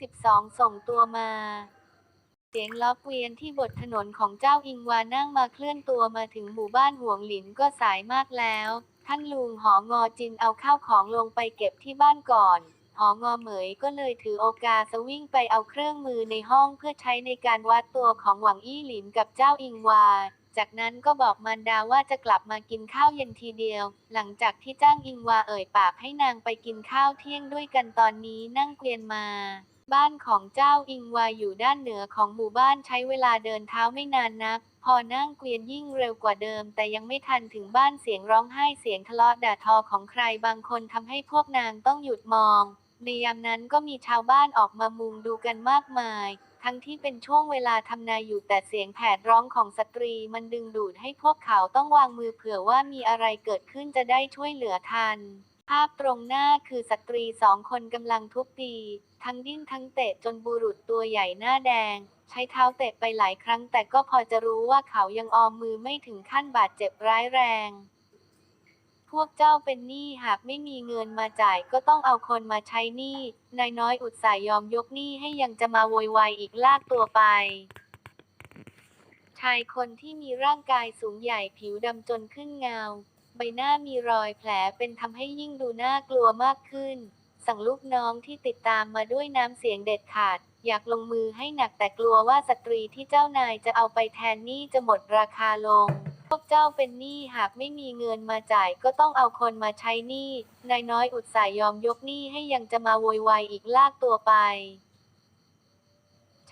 12ส่งตัวมา เสียงล้อเกวียนที่บนถนนของเจ้าอิงวานั่งมาเคลื่อนตัวมาถึงหมู่บ้านห่วงหลินก็สายมากแล้ว ท่านลุงหองอจินเอาข้าวของลงไปเก็บที่บ้านก่อนหองอเหมยก็เลยถือโอกาสวิ่งไปเอาเครื่องมือในห้องเพื่อใช้ในการวัดตัวของหวังอี้หลินกับเจ้าอิงวา จากนั้นก็บอกมารดาว่าจะกลับมากินข้าวเย็นทีเดียว หลังจากที่จ้างอิงวาเอ่ยปากให้นางไปกินข้าวเที่ยงด้วยกันตอนนี้นั่งเกวียนมา บ้านของเจ้าอิงวาอยู่ด้านเหนือของหมู่บ้านใช้เวลาเดินเท้าไม่นานนัก พอนั่งเกวียนยิ่งเร็วกว่าเดิม แต่ยังไม่ทันถึงบ้านเสียงร้องไห้เสียงทะเลาะด่าทอของใครบางคนทำให้พวกนางต้องหยุดมอง ในยามนั้นก็มีชาวบ้านออกมามุงดูกันมากมาย ทั้งที่เป็นช่วงเวลาทำนาอยู่แต่เสียงแผดร้องของสตรีมันดึงดูดให้พวกเขาต้องวางมือเผื่อว่ามีอะไรเกิดขึ้นจะได้ช่วยเหลือทันาพตรงหน้าคือสตรีสองคนกำลังทุบตี ทั้งดิ้นทั้งเตะจนบุรุษตัวใหญ่หน้าแดง ใช้เท้าเตะไปหลายครั้งแต่ก็พอจะรู้ว่าเขายังออมมือไม่ถึงขั้นบาดเจ็บร้ายแรง พวกเจ้าเป็นหนี้หากไม่มีเงินมาจ่ายก็ต้องเอาคนมาใช้หนี้ นายน้อยอุตส่าห์ยอมยกหนี้ให้ยังจะมาโวยวายอีกลากตัวไปชายคนที่มีร่างกายสูงใหญ่ผิวดำจนขึ้นเงา ใบหน้ามีรอยแผลเป็นทำให้ยิ่งดูน่ากลัวมากขึ้น สั่งลูกน้องที่ติดตามมาด้วยน้ำเสียงเด็ดขาด อยากลงมือให้หนักแต่กลัวว่าสตรีที่เจ้านายจะเอาไปแทนนี้จะหมดราคาลง พวกเจ้าเป็นหนี้หากไม่มีเงินมาจ่ายก็ต้องเอาคนมาใช้หนี้นายน้อยอุตส่าห์ยอมยกหนี้ให้ยังจะมาโวยวายอีกลากตัวไป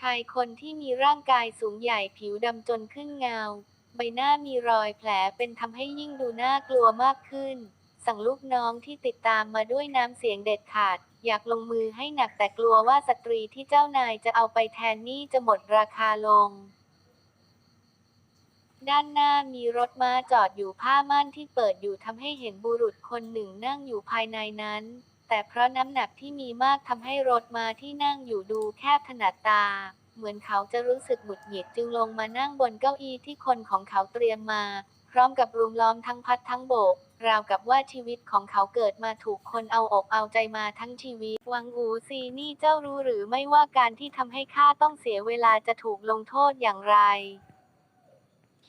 ชายคนที่มีร่างกายสูงใหญ่ผิวดำจนขึ้นเงา ใบหน้ามีรอยแผลเป็นทำให้ยิ่งดูน่ากลัวมากขึ้น สั่งลูกน้องที่ติดตามมาด้วยน้ำเสียงเด็ดขาด อยากลงมือให้หนักแต่กลัวว่าสตรีที่เจ้านายจะเอาไปแทนนี้จะหมดราคาลง ด้านหน้ามีรถม้าจอดอยู่ผ้าม่านที่เปิดอยู่ทำให้เห็นบุรุษคนหนึ่งนั่งอยู่ภายในนั้น แต่เพราะน้ำหนักที่มีมากทำให้รถม้าที่นั่งอยู่ดูแคบถนัดตา เหมือนเขาจะรู้สึกหงุดหงิดจึงลงมานั่งบนเก้าอี้ที่คนของเขาเตรียมมา พร้อมกับรุมล้อมทั้งพัดทั้งโบก ราวกับว่าชีวิตของเขาเกิดมาถูกคนเอาอกเอาใจมาทั้งชีวิต วังอูซีนี่เจ้ารู้หรือไม่ว่าการที่ทำให้ข้าต้องเสียเวลาจะถูกลงโทษอย่างไร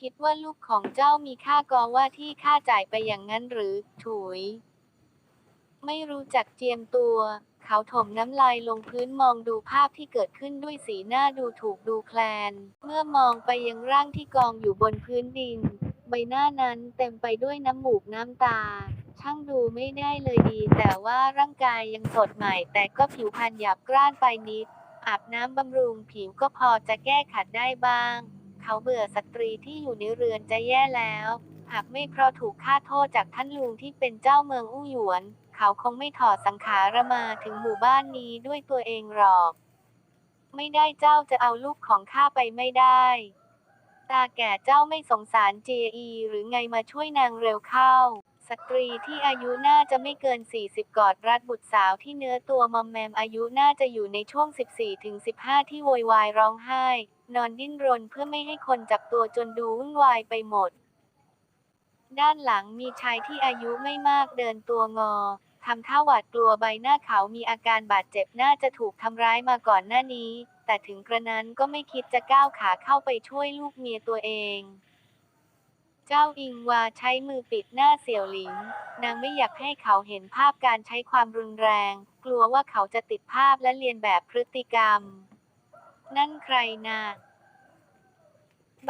คิดว่าลูกของเจ้ามีค่ากอว่าที่ข้าจ่ายไปอย่างนั้นหรือ ถุย ไม่รู้จักเจียมตัว เขาถมน้ำลายลงพื้นมองดูภาพที่เกิดขึ้นด้วยสีหน้าดูถูกดูแคลน เมื่อมองไปยังร่างที่กองอยู่บนพื้นดิน ใบหน้านั้นเต็มไปด้วยน้ำหมูกน้ำตา ช่างดูไม่ได้เลยดี แต่ว่าร่างกายยังสดใหม่ แต่ก็ผิวพรรณหยาบกร้านไปนิด อาบน้ำบำรุงผิวก็พอจะแก้ขัดได้บ้าง เขาเบื่อสตรีที่อยู่ในเรือนจะแย่แล้ว หากไม่เพราะถูกฆ่าโทษจากท่านลุงที่เป็นเจ้าเมืองอู้หยวน เขาคงไม่ถอดสังขารมาถึงหมู่บ้านนี้ด้วยตัวเองหรอก ไม่ได้เจ้าจะเอาลูกของข้าไปไม่ได้ ตาแก่เจ้าไม่สงสารเจอีหรือไงมาช่วยนางเร็วเข้า สตรีที่อายุน่าจะไม่เกิน 40 กอดรัดบุตรสาวที่เนื้อตัวมอมแมมอายุน่าจะอยู่ในช่วง 14-15 ที่โวยวายร้องไห้ นอนดิ้นรนเพื่อไม่ให้คนจับตัวจนดูวุ่นวายไปหมดด้านหลังมีชายที่อายุไม่มากเดินตัวงอ ทำท่าหวาดกลัวใบหน้าเขามีอาการบาดเจ็บน่าจะถูกทำร้ายมาก่อนหน้านี้ แต่ถึงกระนั้นก็ไม่คิดจะก้าวขาเข้าไปช่วยลูกเมียตัวเอง เจ้าอิงวาใช้มือปิดหน้าเสี่ยวหลิง นางไม่อยากให้เขาเห็นภาพการใช้ความรุนแรง กลัวว่าเขาจะติดภาพและเลียนแบบพฤติกรรม นั่นใครนะ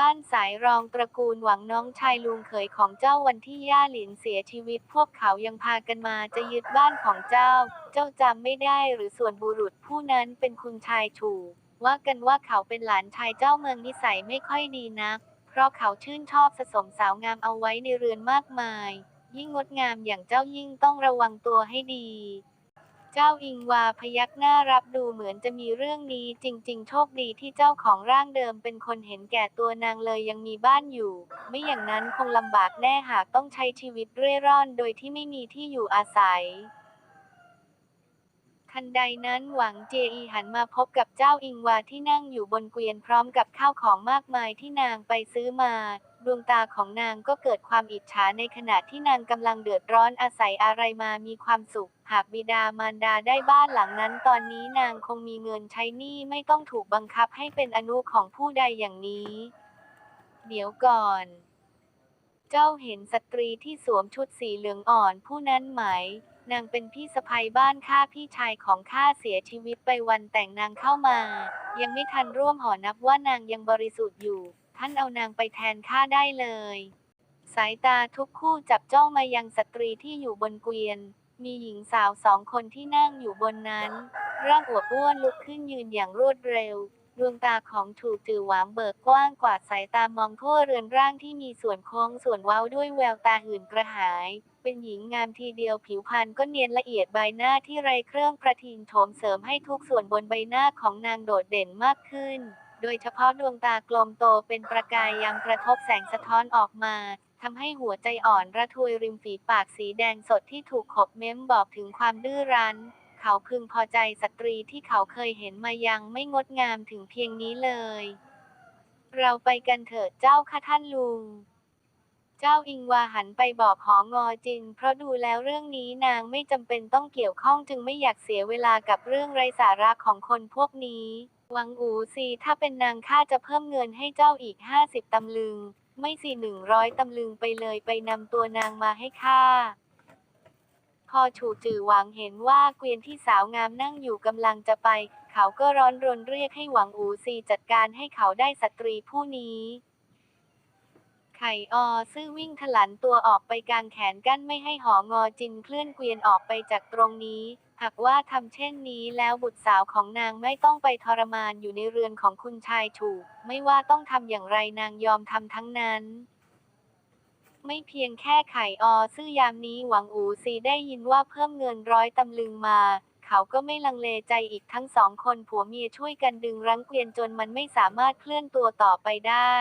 บ้านสายรองตระกูลหวังน้องชายลุงเขยของเจ้าวันที่ย่าหลินเสียชีวิต พวกเขายังพากันมาจะยึดบ้านของเจ้า เจ้าจำไม่ได้หรือส่วนบุรุษผู้นั้นเป็นคุณชายถูกว่ากันว่าเขาเป็นหลานชายเจ้าเมืองนิสัยไม่ค่อยดีนัก เพราะเขาชื่นชอบสะสมสาวงามเอาไว้ในเรือนมากมาย ยิ่งงดงามอย่างเจ้ายิ่งต้องระวังตัวให้ดี เจ้าอิงวาพยักหน้ารับดูเหมือนจะมีเรื่องนี้ จริง ๆ โชคดีที่เจ้าของร่างเดิมเป็นคนเห็นแก่ตัวนางเลยยังมีบ้านอยู่ ไม่อย่างนั้นคงลำบากแน่หากต้องใช้ชีวิตเร่ร่อนโดยที่ไม่มีที่อยู่อาศัย ทันใดนั้นหวังเจอีหันมาพบกับเจ้าอิงวาที่นั่งอยู่บนเกวียนพร้อมกับข้าวของมากมายที่นางไปซื้อมา ดวงตาของนางก็เกิดความอิจฉาในขณะที่นางกำลังเดือดร้อนอาศัยอะไรมามีความสุข หากบิดามารดาได้บ้านหลังนั้น ตอนนี้นางคงมีเงินใช้หนี้ไม่ต้องถูกบังคับให้เป็นอนุของผู้ใดอย่างนี้ เดี๋ยวก่อนเจ้าเห็นสตรีที่สวมชุดสีเหลืองอ่อนผู้นั้นไหม นางเป็นพี่สะใภ้บ้านข้าพี่ชายของข้าเสียชีวิตไปวันแต่งนางเข้ามา ยังไม่ทันร่วมหอนับว่านางยังบริสุทธิ์อยู่ ท่านเอานางไปแทนข้าได้เลย สายตาทุกคู่จับจ้องมายังสตรีที่อยู่บนเกวียน มีหญิงสาวสองคนที่นั่งอยู่บนนั้น ร่างอวบอ้วนลุกขึ้นยืนอย่างรวดเร็วดวงตาของถูกจือหวางเบิกกว้างกว่าสายตามองทั่วเรือนร่างที่มีส่วนโค้งส่วนเว้าด้วยแววตาหื่นกระหาย เป็นหญิงงามทีเดียวผิวพรรณก็เนียนละเอียดใบหน้าที่ไรเครื่องประทินโถมเสริมให้ทุกส่วนบนใบหน้าของนางโดดเด่นมากขึ้น โดยเฉพาะดวงตากลมโตเป็นประกายยังกระทบแสงสะท้อนออกมาทำให้หัวใจอ่อนระทวยริมฝีปากสีแดงสดที่ถูกขบเม้มบอกถึงความดื้อรั้น เขาพึงพอใจสตรีที่เขาเคยเห็นมายังไม่งดงามถึงเพียงนี้เลย เราไปกันเถิดเจ้าค่ะท่านลุง เจ้าอิงวาหันไปบอกหองอจิน เพราะดูแล้วเรื่องนี้นางไม่จำเป็นต้องเกี่ยวข้องจึงไม่อยากเสียเวลากับเรื่องไร้สาระของคนพวกนี้วังอูซีถ้าเป็นนางข้าจะเพิ่มเงินให้เจ้าอีกห้าสิบตำลึง ไม่สิหนึ่งร้อยตำลึงไปเลยไปนำตัวนางมาให้ข้าพอฉูจือหวังเห็นว่าเกวียนที่สาวงามนั่งอยู่กำลังจะไป เขาก็ร้อนรนเรียกให้หวังอูซีจัดการให้เขาได้สตรีผู้นี้ ไข่ออซื่อวิ่งถลันตัวออกไปกลางแขนกั้นไม่ให้หองอจินเคลื่อนเกวียนออกไปจากตรงนี้ หากว่าทำเช่นนี้แล้วบุตรสาวของนางไม่ต้องไปทรมานอยู่ในเรือนของคุณชายถูก ไม่ว่าต้องทำอย่างไรนางยอมทำทั้งนั้นไม่เพียงแค่ไข่ออซื่อยามนี้หวังอูซีได้ยินว่าเพิ่มเงินร้อยตำลึงมา เขาก็ไม่ลังเลใจอีกทั้งสองคนผัวเมียช่วยกันดึงรั้งเกวียนจนมันไม่สามารถเคลื่อนตัวต่อไปได้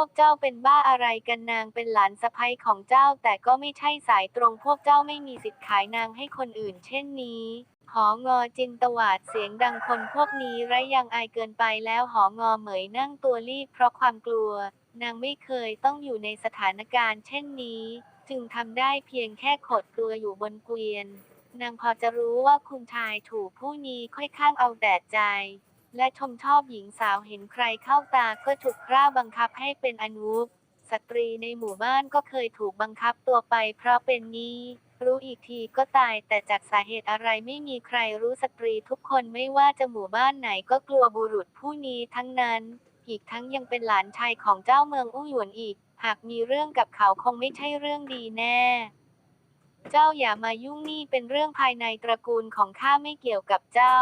วกเจ้าเป็นบ้าอะไรกันนางเป็นหลานสะใภ้ของเจ้า แต่ก็ไม่ใช่สายตรงพวกเจ้าไม่มีสิทธิ์ขายนางให้คนอื่น เช่นนี้หองอจินตวาดเสียงดังคนพวกนี้ไรยังอายเกินไปแล้วหองอเหมยนั่งตัวรีบเพราะความกลัว นางไม่เคยต้องอยู่ในสถานการณ์ เช่นนี้ จึงทำได้เพียงแค่ขดตัวอยู่บนเกวียน นางพอจะรู้ว่าคุณชายถูกผู้นี้ค่อยข้างเอาแต่ใจ และชมชอบหญิงสาวเห็นใครเข้าตาก็ถูกกล้าบังคับให้เป็นอนุปสตรีในหมู่บ้านก็เคยถูกบังคับตัวไปเพราะเป็นนี้รู้อีกทีก็ตายแต่จากสาเหตุอะไรไม่มีใครรู้สตรีทุกคนไม่ว่าจะหมู่บ้านไหนก็กลัวบุรุษผู้นี้ทั้งนั้น อีกทั้งยังเป็นหลานชายของเจ้าเมืองอู้หยวนอีก หากมีเรื่องกับเขาคงไม่ใช่เรื่องดีแน่ เจ้าอย่ามายุ่งนี่เป็นเรื่องภายในตระกูลของข้าไม่เกี่ยวกับเจ้า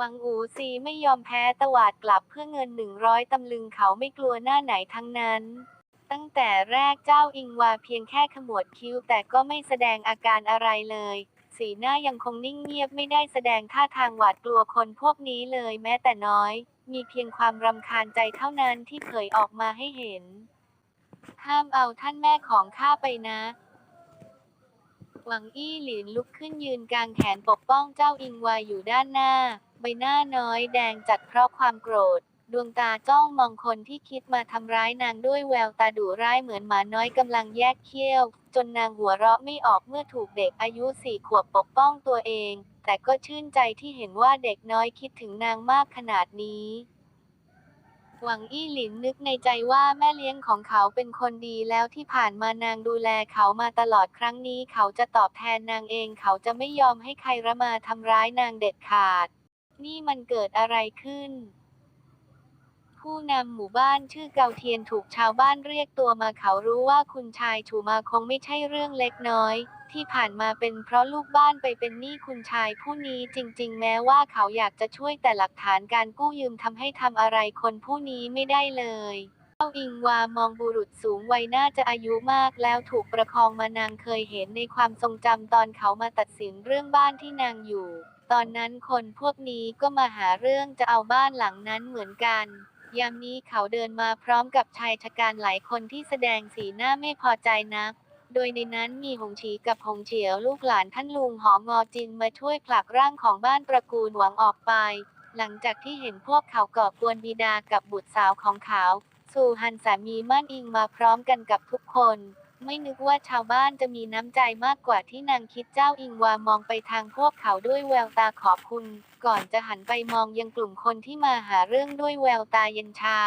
วังอูซีไม่ยอมแพ้ตวาดกลับเพื่อเงินหนึ่งร้อยตำลึงเขาไม่กลัวหน้าไหนทั้งนั้น ตั้งแต่แรกเจ้าอิงวาเพียงแค่ขมวดคิ้วแต่ก็ไม่แสดงอาการอะไรเลย สีหน้ายังคงนิ่งเงียบไม่ได้แสดงท่าทางหวาดกลัวคนพวกนี้เลยแม้แต่น้อย มีเพียงความรำคาญใจเท่านั้นที่เผยออกมาให้เห็น ห้ามเอาท่านแม่ของข้าไปนะหวังอี้หลินลุกขึ้นยืนกลางแขนปกป้องเจ้าอิงวาอยู่ด้านหน้า ใบหน้าน้อยแดงจัดเพราะความโกรธ ดวงตาจ้องมองคนที่คิดมาทำร้ายนางด้วยแววตาดุร้ายเหมือนหมาน้อยกำลังแยกเขี้ยว จนนางหัวเราะไม่ออกเมื่อถูกเด็กอายุสี่ขวบปกป้องตัวเอง แต่ก็ชื่นใจที่เห็นว่าเด็กน้อยคิดถึงนางมากขนาดนี้หวังอี้หลินนึกในใจว่าแม่เลี้ยงของเขาเป็นคนดีแล้วที่ผ่านมานางดูแลเขามาตลอดครั้งนี้เขาจะตอบแทนนางเองเขาจะไม่ยอมให้ใครระมาทำร้ายนางเด็ดขาด นี่มันเกิดอะไรขึ้น ผู้นำหมู่บ้านชื่อเกาเทียนถูกชาวบ้านเรียกตัวมาเขารู้ว่าคุณชายถูมาคงไม่ใช่เรื่องเล็กน้อย ที่ผ่านมาเป็นเพราะลูกบ้านไปเป็นหนี้คุณชายผู้นี้จริง ๆ แม้ว่าเขาอยากจะช่วยแต่หลักฐานการกู้ยืมทำให้ทำอะไรคนผู้นี้ไม่ได้เลยาอิงวามองบุรุษสูงวัยน่าจะอายุมากแล้วถูกประคองมานางเคยเห็นในความทรงจำตอนเขามาตัดสินเรื่องบ้านที่นางอยู่ ตอนนั้นคนพวกนี้ก็มาหาเรื่องจะเอาบ้านหลังนั้นเหมือนกัน ยามนี้เขาเดินมาพร้อมกับชายชะกันหลายคนที่แสดงสีหน้าไม่พอใจนัก โดยในนั้นมีหงฉีกับหงเฉียวลูกหลานท่านลุงหองอจินมาช่วยผลักร่างของบ้านตระกูลหวังออกไป หลังจากที่เห็นพวกเขาก่อกวนบิดากับบุตรสาวของเขา ซูฮันสามีมั่นอิงมาพร้อมกันกับทุกคน ไม่นึกว่าชาวบ้านจะมีน้ำใจมากกว่าที่นางคิดเจ้าอิงวามองไปทางพวกเขาด้วยแววตาขอบคุณ ก่อนจะหันไปมองยังกลุ่มคนที่มาหาเรื่องด้วยแววตาเย็นชา